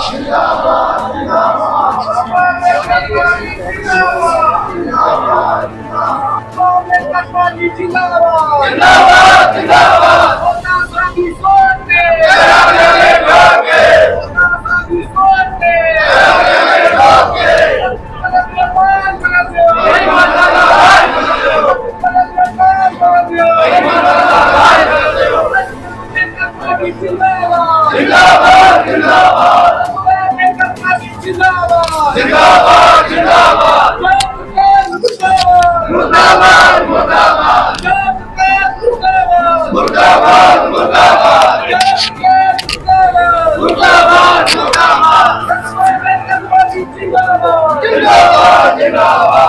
Shikaba! 听到了吗听到了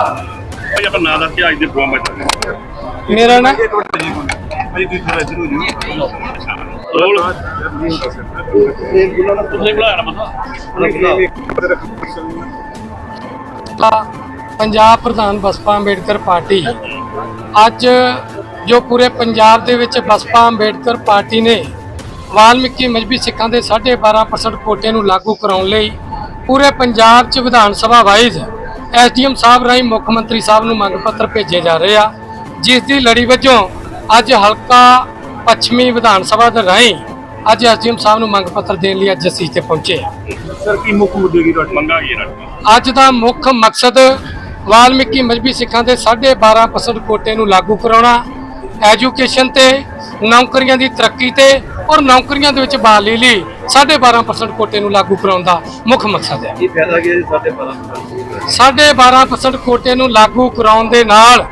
ਭਾਈ ਆਪਣਾ ਨਾਮ ਦੱਸ ਕੇ ਅੱਜ ਦੇ ਪ੍ਰੋਗਰਾਮ ਵਿੱਚ ਮੇਰਾ ਨਾ? ਭਾਈ ਤੁਸੀਂ ਥੋੜਾ ਸ਼ੁਰੂ ਜੀ ਰੋਲ ਤੁਸੀਂ ਬੁਲਾਇਆ ਨਾ ਮਤਾ ਪੰਜਾਬ ਪ੍ਰਧਾਨ ਬਸਪਾ ਅੰਬੇਡਕਰ ਪਾਰਟੀ। ਅੱਜ ਜੋ ਪੂਰੇ ਪੰਜਾਬ ਦੇ ਵਿੱਚ ਬਸਪਾ ਅੰਬੇਡਕਰ ਪਾਰਟੀ ਨੇ ਵਾਲਮੀਕੀ ਮਜਬੀ ਸਿੱਖਾਂ ਦੇ 12.5% ਕੋਟੇ ਨੂੰ ਲਾਗੂ ਕਰਾਉਣ ਲਈ ਪੂਰੇ ਪੰਜਾਬ 'ਚ ਵਿਧਾਨ ਸਭਾ ਵਾਈਜ਼ ਐਸਡੀਐਮ ਸਾਹਿਬ ਰਾਹੀਂ ਮੁੱਖ ਮੰਤਰੀ ਸਾਹਿਬ ਨੂੰ ਮੰਗ ਪੱਤਰ ਭੇਜੇ ਜਾ ਰਹੇ ਆ ਜਿਸ ਦੀ ਲੜੀ ਵਜੋਂ ਅੱਜ ਹਲਕਾ ਪੱਛਮੀ ਵਿਧਾਨ ਸਭਾ ਦੇ ਰਾਹੀਂ ਅੱਜ ਐਸਡੀਐਮ ਸਾਹਿਬ ਨੂੰ ਮੰਗ ਪੱਤਰ ਦੇਣ ਲਈ ਅੱਜ ਅਸੀਂ ਇੱਥੇ ਪਹੁੰਚੇ ਹਾਂ। ਸਰ ਕੀ ਮੁੱਖ ਮੁੱਦੇ ਕੀ ਤੁਹਾਡੀ ਮੰਗਾਂ ਨੇ ਅੱਜ ਦਾ ਮੁੱਖ ਮਕਸਦ ਵਾਲਮੀਕੀ ਮਜਬੀ ਸਿੱਖਾਂ ਦੇ 12.5% ਕੋਟੇ ਨੂੰ ਲਾਗੂ ਕਰਾਉਣਾ ਐਜੂਕੇਸ਼ਨ ਤੇ ਨੌਕਰੀਆਂ ਦੀ ਤਰੱਕੀ ਤੇ ਔਰ ਨੌਕਰੀਆਂ ਦੇ ਵਿੱਚ ਬਹਾਲੀ ਲਈ 12.5% ਕੋਟੇ ਨੂੰ ਲਾਗੂ ਕਰਾਉਣ ਦਾ ਮੁੱਖ ਮਕਸਦ ਹੈ। ਕੀ ਫਾਇਦਾ ਕੀ ਸਾਡੇ ਪਤਾ 12.5% ਕੋਟੇ ਨੂੰ ਲਾਗੂ ਕਰਾਉਣ ਦੇ? ਨਾਲ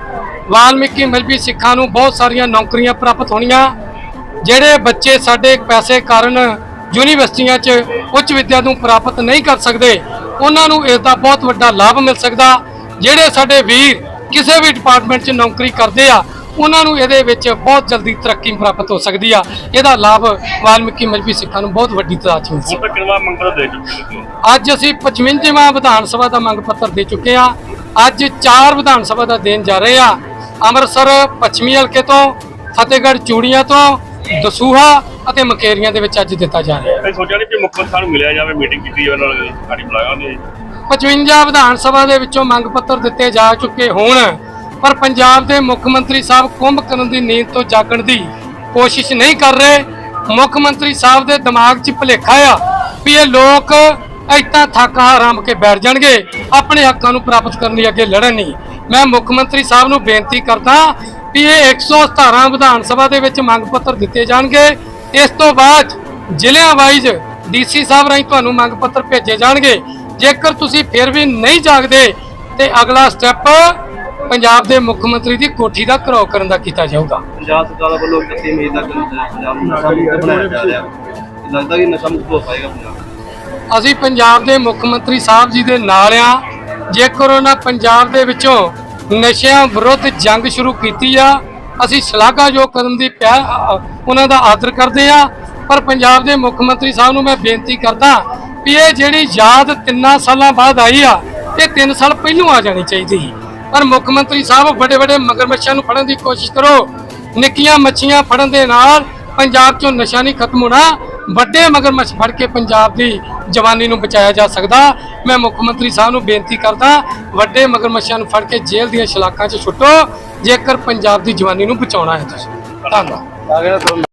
ਵਾਲਮੀਕੀ ਮਜਬੀ ਸਿੱਖਾਂ ਨੂੰ ਬਹੁਤ ਸਾਰੀਆਂ ਨੌਕਰੀਆਂ ਪ੍ਰਾਪਤ ਹੋਣੀਆਂ ਜਿਹੜੇ ਬੱਚੇ ਸਾਡੇ ਪੈਸੇ ਕਾਰਨ ਯੂਨੀਵਰਸਿਟੀਆਂ 'ਚ ਉੱਚ ਵਿੱਦਿਆ ਨੂੰ ਪ੍ਰਾਪਤ ਨਹੀਂ ਕਰ ਸਕਦੇ ਉਹਨਾਂ ਨੂੰ ਇਸ ਦਾ ਬਹੁਤ ਵੱਡਾ ਲਾਭ ਮਿਲ ਸਕਦਾ। ਜਿਹੜੇ ਸਾਡੇ ਵੀਰ ਕਿਸੇ ਵੀ ਡਿਪਾਰਟਮੈਂਟ 'ਚ ਨੌਕਰੀ ਕਰਦੇ ਆ ਉਹਨਾਂ ਨੂੰ ਇਹਦੇ ਵਿੱਚ ਬਹੁਤ ਜਲਦੀ ਤਰੱਕੀ ਪ੍ਰਾਪਤ ਹੋ ਸਕਦੀ ਆ। ਇਹਦਾ ਲਾਭ ਵਾਲਮੀਕੀ ਮਜਬੀ ਸਿੱਖਾਂ ਨੂੰ ਬਹੁਤ ਵੱਡੀ 'ਚ ਮਿਲ ਸਕਦਾ। ਹੋ ਅੱਜ ਅਸੀਂ 55ਵਾਂ ਵਿਧਾਨ ਸਭਾ ਦਾ ਮੰਗ ਪੱਤਰ ਦੇ ਚੁੱਕੇ ਹਾਂ ਅੱਜ ਚਾਰ ਵਿਧਾਨ ਸਭਾ ਦਾ ਦੇਣ ਜਾ ਰਹੇ ਆ। ਅੰਮ੍ਰਿਤਸਰ ਪੱਛਮੀ ਹਲਕੇ ਤੋਂ ਫਤਿਹਗੜ੍ਹ ਚੂੜੀਆਂ ਤੋਂ ਦਸੂਹਾ ਅਤੇ ਮਕੇਰੀਆਂ ਦੇ ਵਿੱਚ ਅੱਜ ਦਿੱਤਾ ਜਾ ਰਿਹਾ। ਮੈਂ ਸੋਚਿਆ ਨਹੀਂ ਕਿ ਮੁੱਖ ਮੰਤਰੀ ਨੂੰ ਮਿਲਿਆ ਜਾਵੇ ਮੀਟਿੰਗ ਕੀਤੀ ਜਾਵੇ ਨਾਲ ਸਾਡੀ ਬੁਲਾਇਆ ਉਹਨੇ 55 ਵਿਧਾਨ ਸਭਾ ਦੇ ਵਿੱਚੋਂ ਮੰਗ ਪੱਤਰ ਦਿੱਤੇ ਜਾ ਚੁੱਕੇ ਹੋਣ। ਪਰ ਪੰਜਾਬ ਦੇ ਮੁੱਖ ਮੰਤਰੀ ਸਾਹਿਬ ਕੁੰਭ ਕਰਨ ਦੀ ਨੀਂਦ ਤੋਂ ਜਾਗਣ ਦੀ ਕੋਸ਼ਿਸ਼ ਨਹੀਂ ਕਰ ਰਹੇ। ਮੁੱਖ ਮੰਤਰੀ ਸਾਹਿਬ ਦੇ ਦਿਮਾਗ 'ਚ ਭੁਲੇਖਾ ਆ ਵੀ ਇਹ ਲੋਕ ਇੱਦਾਂ ਥੱਕ ਆਰਾਮ ਕੇ ਬੈਠ ਜਾਣਗੇ, ਆਪਣੇ ਹੱਕਾਂ ਨੂੰ ਪ੍ਰਾਪਤ ਕਰਨ ਲਈ ਅੱਗੇ ਲੜਨ ਨਹੀਂ। ਮੈਂ ਮੁੱਖ ਮੰਤਰੀ ਸਾਹਿਬ ਨੂੰ ਬੇਨਤੀ ਕਰਦਾ ਵੀ ਇਹ 117 ਵਿਧਾਨ ਸਭਾ ਦੇ ਵਿੱਚ ਮੰਗ ਪੱਤਰ ਦਿੱਤੇ ਜਾਣਗੇ। ਇਸ ਤੋਂ ਬਾਅਦ ਜ਼ਿਲ੍ਹਿਆਂ ਵਾਈਜ਼ ਡੀਸੀ ਸਾਹਿਬ ਰਾਹੀਂ ਤੁਹਾਨੂੰ ਮੰਗ ਪੱਤਰ ਭੇਜੇ ਜਾਣਗੇ। ਜੇਕਰ ਤੁਸੀਂ ਫਿਰ ਵੀ ਨਹੀਂ ਜਾਗਦੇ ਤੇ ਅਗਲਾ ਸਟੈਪ ਪੰਜਾਬ ਦੇ ਮੁੱਖ ਮੰਤਰੀ ਦੀ ਕੋਠੀ ਦਾ ਘਰੋ ਕਰਨ ਦਾ ਕੀਤਾ ਜਾਊਗਾ। ਪੰਜਾਬ ਸਰਕਾਰ ਵੱਲੋਂ 31 ਮਈ ਤੱਕ ਪੰਜਾਬ ਨੂੰ ਨਸ਼ਾ ਮੁਕਤ ਬਣਾਇਆ ਜਾ ਰਿਹਾ। ਹੈ ਲੱਗਦਾ ਕਿ ਨਸ਼ਾ ਮੁਕਤ ਹੋ ਪਾਏਗਾ ਪੰਜਾਬ। ਅਸੀਂ ਪੰਜਾਬ ਦੇ ਮੁੱਖ ਮੰਤਰੀ ਸਾਹਿਬ ਜੀ ਦੇ ਨਾਲ ਆ। ਜੇਕਰ ਉਹਨਾਂ ਪੰਜਾਬ ਦੇ ਵਿੱਚੋਂ ਨਸ਼ਿਆਂ ਵਿਰੁੱਧ ਜੰਗ ਸ਼ੁਰੂ ਕੀਤੀ ਆ ਅਸੀਂ ਸ਼ਲਾਘਾਯੋਗ ਕਦਮ ਦੀ ਪਿਆ ਉਹਨਾਂ ਦਾ ਆਦਰ ਕਰਦੇ ਆ। ਪਰ ਪੰਜਾਬ ਦੇ ਮੁੱਖ ਮੰਤਰੀ ਸਾਹਿਬ ਨੂੰ ਮੈਂ ਬੇਨਤੀ ਕਰਦਾ ਵੀ ਇਹ ਜਿਹੜੀ ਯਾਦ ਤਿੰਨਾਂ ਸਾਲਾਂ ਬਾਅਦ ਆਈ ਆ ਇਹ 3 ਸਾਲ ਪਹਿਲੋਂ ਆ ਜਾਣੀ ਚਾਹੀਦੀ ਸੀ। ਪਰ ਮੁੱਖ ਮੰਤਰੀ ਸਾਹਿਬ, ਵੱਡੇ ਵੱਡੇ ਮਗਰਮੱਛਾਂ ਨੂੰ ਫੜਨ ਦੀ ਕੋਸ਼ਿਸ਼ ਕਰੋ। ਨਿੱਕੀਆਂ ਮੱਛੀਆਂ ਫੜਨ ਦੇ ਨਾਲ ਪੰਜਾਬ 'ਚੋਂ ਨਸ਼ਾ ਨਹੀਂ ਖਤਮ ਹੋਣਾ, ਵੱਡੇ ਮਗਰਮੱਛ ਫੜ ਕੇ ਪੰਜਾਬ ਦੀ ਜਵਾਨੀ ਨੂੰ ਬਚਾਇਆ ਜਾ ਸਕਦਾ। ਮੈਂ ਮੁੱਖ ਮੰਤਰੀ ਸਾਹਿਬ ਨੂੰ ਬੇਨਤੀ ਕਰਦਾ, ਵੱਡੇ ਮਗਰਮੱਛਾਂ ਨੂੰ ਫੜ ਕੇ ਜੇਲ੍ਹ ਦੀਆਂ ਸ਼ਲਾਕਾਂ 'ਚ ਛੁੱਟੋ, ਜੇਕਰ ਪੰਜਾਬ ਦੀ ਜਵਾਨੀ ਨੂੰ ਬਚਾਉਣਾ ਹੈ ਤੁਸੀਂ। ਧੰਨਵਾਦ।